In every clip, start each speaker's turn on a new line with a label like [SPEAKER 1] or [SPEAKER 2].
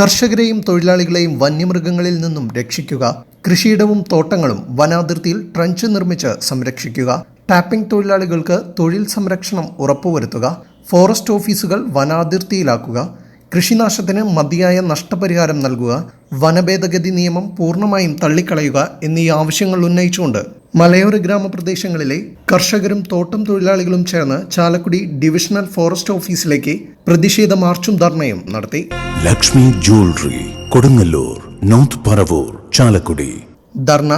[SPEAKER 1] കർഷകരെയും തൊഴിലാളികളെയും വന്യമൃഗങ്ങളിൽ നിന്നും രക്ഷിക്കുക കൃഷിയിടവും തോട്ടങ്ങളും വനാതിർത്തിയിൽ ട്രഞ്ച് നിർമ്മിച്ച് സംരക്ഷിക്കുക ടാപ്പിംഗ് തൊഴിലാളികൾക്ക് തൊഴിൽ സംരക്ഷണം ഉറപ്പുവരുത്തുക ഫോറസ്റ്റ് ഓഫീസുകൾ വനാതിർത്തിയിലാക്കുക കൃഷിനാശത്തിന് മതിയായ നഷ്ടപരിഹാരം നൽകുക വനഭേദഗതി നിയമം പൂർണമായും തള്ളിക്കളയുക എന്നീ ആവശ്യങ്ങൾ ഉന്നയിച്ചുകൊണ്ട് മലയോര ഗ്രാമപ്രദേശങ്ങളിലെ കർഷകരും തോട്ടം തൊഴിലാളികളും ചേർന്ന് ചാലക്കുടി ഡിവിഷണൽ ഫോറസ്റ്റ് ഓഫീസിലേക്ക് പ്രതിഷേധ മാർച്ചും ധർണയും നടത്തി.
[SPEAKER 2] Lakshmi jewellery Kodungallur North Paravur Chalakudy.
[SPEAKER 1] ധർണ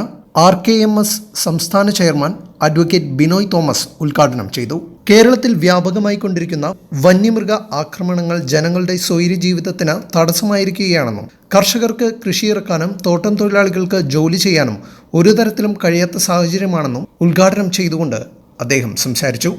[SPEAKER 1] ആർ കെ എം എസ് സംസ്ഥാന ചെയർമാൻ അഡ്വക്കേറ്റ് ബിനോയ് തോമസ് ഉദ്ഘാടനം ചെയ്തു. കേരളത്തിൽ വ്യാപകമായി കൊണ്ടിരിക്കുന്ന വന്യമൃഗ ആക്രമണങ്ങൾ ജനങ്ങളുടെ സ്വൈര്യ ജീവിതത്തിന് തടസ്സമായിരിക്കുകയാണെന്നും കർഷകർക്ക് കൃഷിയിറക്കാനും തോട്ടം തൊഴിലാളികൾക്ക് ജോലി ചെയ്യാനും ഒരു തരത്തിലും കഴിയാത്ത സാഹചര്യമാണെന്നും ഉദ്ഘാടനം ചെയ്തുകൊണ്ട് അദ്ദേഹം സംസാരിച്ചു.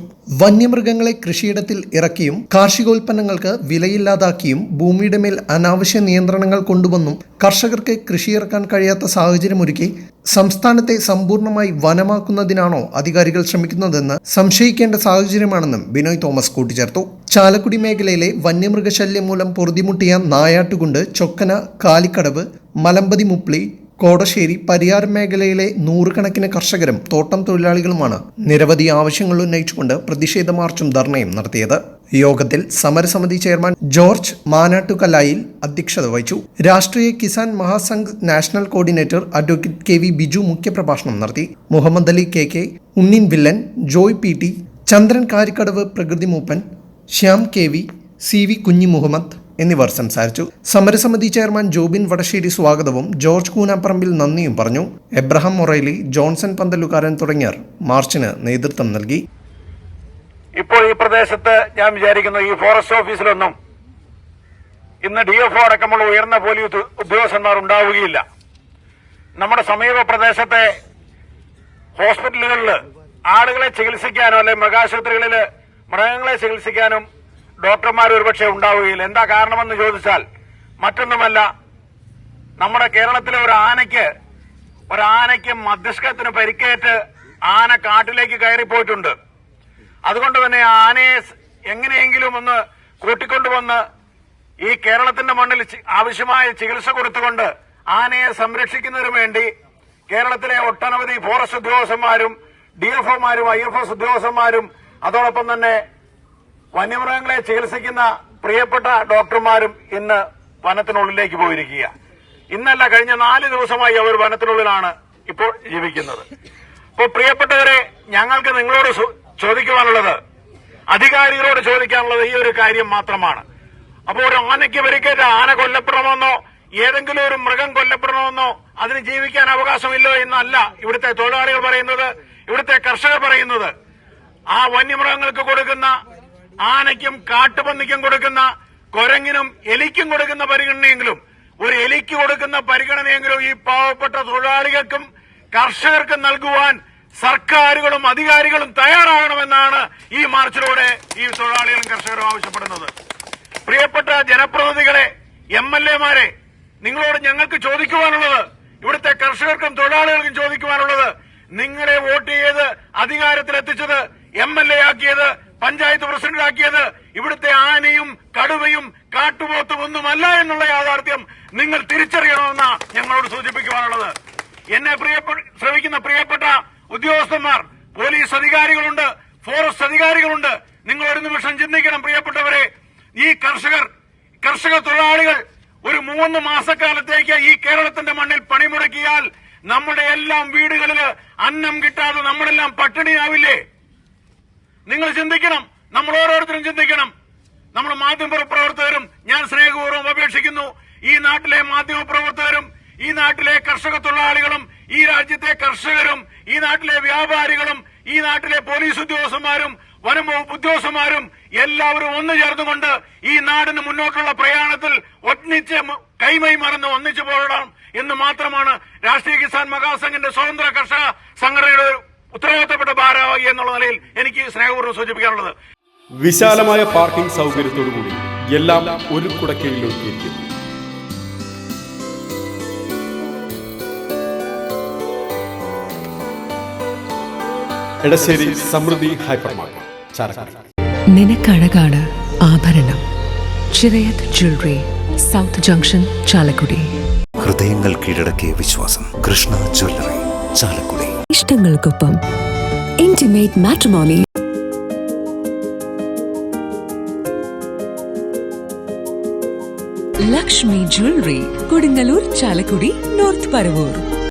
[SPEAKER 1] വന്യമൃഗങ്ങളെ കൃഷിയിടത്തിൽ ഇറക്കിയും കാർഷികോൽപ്പന്നങ്ങൾക്ക് വിലയില്ലാതാക്കിയും ഭൂമിയുടെ മേൽ അനാവശ്യ നിയന്ത്രണങ്ങൾ കൊണ്ടുവന്നും കർഷകർക്ക് കൃഷിയിറക്കാൻ കഴിയാത്ത സാഹചര്യമൊരുക്കി സംസ്ഥാനത്തെ സമ്പൂർണമായി വനമാക്കുന്നതിനാണോ അധികാരികൾ ശ്രമിക്കുന്നതെന്ന് സംശയിക്കേണ്ട സാഹചര്യമാണെന്നും ബിനോയ് തോമസ് കൂട്ടിച്ചേർത്തു. ചാലക്കുടി മേഖലയിലെ വന്യമൃഗശല്യം മൂലം പൊറുതിമുട്ടിയ നായാട്ടുകുണ്ട് ചൊക്കന കാലിക്കടവ് മലമ്പതി മുപ്ലി കോടശ്ശേരി പരിയാർ മേഖലയിലെ നൂറുകണക്കിന് കർഷകരും തോട്ടം തൊഴിലാളികളുമാണ് നിരവധി ആവശ്യങ്ങൾ ഉന്നയിച്ചുകൊണ്ട് പ്രതിഷേധ മാർച്ചും ധർണയും നടത്തിയത്. യോഗത്തിൽ സമരസമിതി ചെയർമാൻ ജോർജ് മാനാട്ടുകലായിൽ അധ്യക്ഷത വഹിച്ചു. Rashtriya Kisan Mahasangh national coordinator advocate K V Biju മുഖ്യപ്രഭാഷണം നടത്തി. മുഹമ്മദ് അലി കെ കെ ഉണ്ണിൻ വില്ലൻ Joy P T Chandran Karikkadavu പ്രകൃതി മൂപ്പൻ Shyam K V C V Kunhi Muhammad എന്നിവർ സംസാരിച്ചു. സമരസമിതി ചെയർമാൻ ജോബിൻ വടശ്ശേരി സ്വാഗതവും ജോർജ് കൂനാപ്പറമ്പിൽ നന്ദിയും പറഞ്ഞു. എബ്രഹാം മൊറൈലി ജോൺസൺ പന്തലുകാരൻ തുടങ്ങിയവർ മാർച്ചിന് നേതൃത്വം നൽകി.
[SPEAKER 3] ഇപ്പോൾ ഈ പ്രദേശത്ത് ഞാൻ വിചാരിക്കുന്നു ഈ ഫോറസ്റ്റ് ഓഫീസിലൊന്നും ഇന്ന് ഡി എഫ് അടക്കമുള്ള ഉയർന്ന പോലീസ് ഉദ്യോഗസ്ഥന്മാർ ഉണ്ടാവുകയില്ല. നമ്മുടെ സമീപ പ്രദേശത്തെ ഹോസ്പിറ്റലുകളിൽ ആളുകളെ ചികിത്സിക്കാനോ അല്ലെങ്കിൽ മൃഗാശുപത്രികളിൽ മൃഗങ്ങളെ ചികിത്സിക്കാനും ഡോക്ടർമാർ ഒരുപക്ഷെ ഉണ്ടാവുകയില്ല. എന്താ കാരണമെന്ന് ചോദിച്ചാൽ മറ്റൊന്നുമല്ല നമ്മുടെ കേരളത്തിലെ ഒരു ആനയ്ക്ക് ഒരാനയ്ക്ക് മസ്തിഷ്കത്തിന് പരിക്കേറ്റ് ആന കാട്ടിലേക്ക് കയറിപ്പോയിട്ടുണ്ട്. അതുകൊണ്ട് തന്നെ ആനയെ എങ്ങനെയെങ്കിലും ഒന്ന് കൂട്ടിക്കൊണ്ടുവന്ന് ഈ കേരളത്തിന്റെ മണ്ണിൽ ആവശ്യമായ ചികിത്സ കൊടുത്തുകൊണ്ട് ആനയെ സംരക്ഷിക്കുന്നതിനു വേണ്ടി കേരളത്തിലെ ഒട്ടനവധി ഫോറസ്റ്റ് ഉദ്യോഗസ്ഥന്മാരും ഡി എഫ് ഒമാരും ഐ എഫ് എസ് ഉദ്യോഗസ്ഥന്മാരും അതോടൊപ്പം തന്നെ വന്യമൃഗങ്ങളെ ചികിത്സിക്കുന്ന പ്രിയപ്പെട്ട ഡോക്ടർമാരും ഇന്ന് വനത്തിനുള്ളിലേക്ക് പോയിരിക്കുക. ഇന്നല്ല കഴിഞ്ഞ നാല് ദിവസമായി അവർ വനത്തിനുള്ളിലാണ് ഇപ്പോൾ ജീവിക്കുന്നത്. അപ്പോൾ പ്രിയപ്പെട്ടവരെ ഞങ്ങൾക്ക് നിങ്ങളോട് ചോദിക്കുവാനുള്ളത് അധികാരികളോട് ചോദിക്കാനുള്ളത് ഈ ഒരു കാര്യം മാത്രമാണ്. അപ്പോൾ ഒരു ആനയ്ക്ക് പരിക്കേറ്റ ആന കൊല്ലപ്പെടണമെന്നോ ഏതെങ്കിലും ഒരു മൃഗം കൊല്ലപ്പെടണമെന്നോ അതിന് ജീവിക്കാൻ അവകാശമില്ലോ എന്നല്ല ഇവിടുത്തെ തൊഴിലാളികൾ പറയുന്നത് ഇവിടുത്തെ കർഷകർ പറയുന്നത്. ആ വന്യമൃഗങ്ങൾക്ക് കൊടുക്കുന്ന ആനയ്ക്കും കാട്ടുപന്നിക്കും കൊടുക്കുന്ന കൊരങ്ങിനും എലിക്കും കൊടുക്കുന്ന പരിഗണനയെങ്കിലും ഒരു എലിക്ക് കൊടുക്കുന്ന പരിഗണനയെങ്കിലും ഈ പാവപ്പെട്ട തൊഴിലാളികൾക്കും കർഷകർക്കും നൽകുവാൻ സർക്കാരുകളും അധികാരികളും തയ്യാറാകണമെന്നാണ് ഈ മാർച്ചിലൂടെ ഈ തൊഴിലാളികളും കർഷകരും ആവശ്യപ്പെടുന്നത്. പ്രിയപ്പെട്ട ജനപ്രതിനിധികളെ എം എൽ എമാരെ നിങ്ങളോട് ഞങ്ങൾക്ക് ചോദിക്കുവാനുള്ളത് ഇവിടുത്തെ കർഷകർക്കും തൊഴിലാളികൾക്കും ചോദിക്കുവാനുള്ളത് നിങ്ങളെ വോട്ട് ചെയ്ത് അധികാരത്തിലെത്തിച്ചത് എം എൽ എ ആക്കിയത് പഞ്ചായത്ത് പ്രസിഡന്റാക്കിയത് ഇവിടുത്തെ ആനയും കടുവയും കാട്ടുപോത്തും ഒന്നുമല്ല എന്നുള്ള യാഥാർത്ഥ്യം നിങ്ങൾ തിരിച്ചറിയണമെന്ന ഞങ്ങളോട് സൂചിപ്പിക്കുവാനുള്ളത്. എന്നെ ശ്രമിക്കുന്ന പ്രിയപ്പെട്ട ഉദ്യോഗസ്ഥന്മാർ പോലീസ് അധികാരികളുണ്ട് ഫോറസ്റ്റ് അധികാരികളുണ്ട്. നിങ്ങൾ ഒരു നിമിഷം ചിന്തിക്കണം പ്രിയപ്പെട്ടവരെ. ഈ കർഷകർ കർഷക തൊഴിലാളികൾ ഒരു മൂന്ന് മാസക്കാലത്തേക്ക് ഈ കേരളത്തിന്റെ മണ്ണിൽ പണിമുടക്കിയാൽ നമ്മുടെ എല്ലാം വീടുകളിൽ അന്നം കിട്ടാതെ നമ്മളെല്ലാം പട്ടിണിയാവില്ലേ? നിങ്ങൾ ചിന്തിക്കണം. നമ്മൾ ഓരോരുത്തരും ചിന്തിക്കണം. നമ്മൾ മാധ്യമ പ്രവർത്തകരും ഞാൻ സ്നേഹപൂർവം അപേക്ഷിക്കുന്നു. ഈ നാട്ടിലെ മാധ്യമ പ്രവർത്തകരും ഈ നാട്ടിലെ കർഷക തൊഴിലാളികളും ഈ രാജ്യത്തെ കർഷകരും ഈ നാട്ടിലെ വ്യാപാരികളും ഈ നാട്ടിലെ പോലീസ് ഉദ്യോഗസ്ഥന്മാരും വനം വകുപ്പ് ഉദ്യോഗസ്ഥന്മാരും എല്ലാവരും ഒന്നു ചേർന്നുകൊണ്ട് ഈ നാടിന് മുന്നോട്ടുള്ള പ്രയാണത്തിൽ ഒന്നിച്ച് കൈമൈ മറന്ന് ഒന്നിച്ചു പോകണം എന്ന് മാത്രമാണ് രാഷ്ട്രീയ കിസാൻ മഹാസംഘിന്റെ സ്വതന്ത്ര കർഷക സംഘടനയുടെ ഉത്തരവാദിത്തപ്പെട്ട ഭാരവാഹി എന്നുള്ള നിലയിൽ എനിക്ക് സ്നേഹപൂർവം സൂചിപ്പിക്കാനുള്ളത്.
[SPEAKER 4] വിശാലമായ പാർക്കിംഗ് സൗകര്യത്തോടുകൂടി എല്ലാം ഒരു കുടക്കീഴിൽ എടശ്ശേരി സമൃദ്ധി ഹൈപ്പർ മാർക്കറ്റ് ചാലക്കുടി.
[SPEAKER 5] നിനക്കഴകാണ് ആഭരണം. Chirayath jewellery south junction Chalakudy.
[SPEAKER 2] ഹൃദയങ്ങൾ കീഴടക്കിയ വിശ്വാസം. Krishna jewellery Chalakudy.
[SPEAKER 5] ഇഷ്ടങ്ങൾക്കൊപ്പം. Intimate matrimony Lakshmi jewellery Kodungallur Chalakudy North Paravur.